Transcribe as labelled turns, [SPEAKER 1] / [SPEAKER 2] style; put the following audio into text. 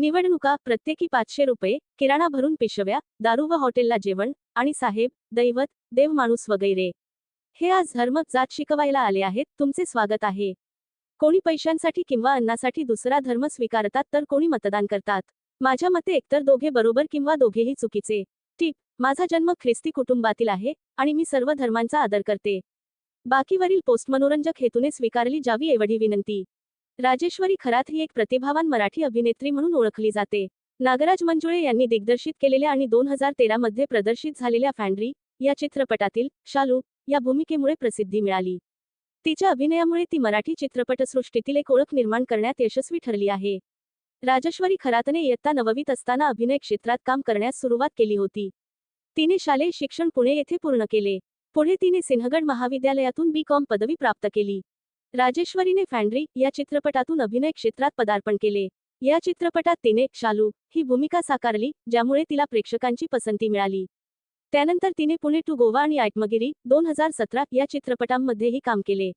[SPEAKER 1] निवडणुका प्रत्येकी पाचशे रुपये किराणा भरून पिशव्या दारू व हॉटेलला जेवण आणि साहेब दैवत देव माणूस वगैरे. हे आज धर्म जात शिकवायला आले आहेत तुमचे स्वागत आहे. कोणी पैशांसाठी किंवा अन्नासाठी दुसरा धर्म स्वीकारतात तर कोणी मतदान करतात. माझ्या मते एकतर दोघे बरोबर किंवा दोघेही चुकीचे. टीप माझा जन्म ख्रिस्ती कुटुंबातील आहे आणि मी सर्व धर्मांचा आदर करते. बाकीवरील पोस्ट मनोरंजक हेतूने स्वीकारली जावी एवढी विनंती. राजेश्वरी खरात ही एक प्रतिभावान मराठी अभिनेत्री म्हणून ओळखली जाते. नागराज मंजुळे यांनी दिग्दर्शित केलेल्या आणि दोन हजार तेरा मध्ये प्रदर्शित झालेल्या फॅन्ड्री या चित्रपटातील शालू या भूमिकेमुळे प्रसिद्धी मिळाली. तिच्या अभिनयामुळे ती मराठी चित्रपटसृष्टीतील एक ओळख निर्माण करण्यात यशस्वी ठरली आहे. राजेश्वरी खरातने इयत्ता नववीत असताना अभिनय क्षेत्रात काम करण्यास सुरुवात केली होती. तिने शालेय शिक्षण पुणे येथे पूर्ण केले. पुढे तिने सिंहगड महाविद्यालयातून बी कॉम पदवी प्राप्त केली. राजेश्वरीने फॅन्ड्री या चित्रपटातून अभिनय क्षेत्रात पदार्पण केले. या चित्रपटात तिने शालू ही भूमिका साकारली ज्यामुळे तिला प्रेक्षकांची पसंती मिळाली. त्यानंतर तिने पुणे टू गोवा आणि आटमगिरी दोन हजार सतरा या चित्रपटांमध्येही काम केले.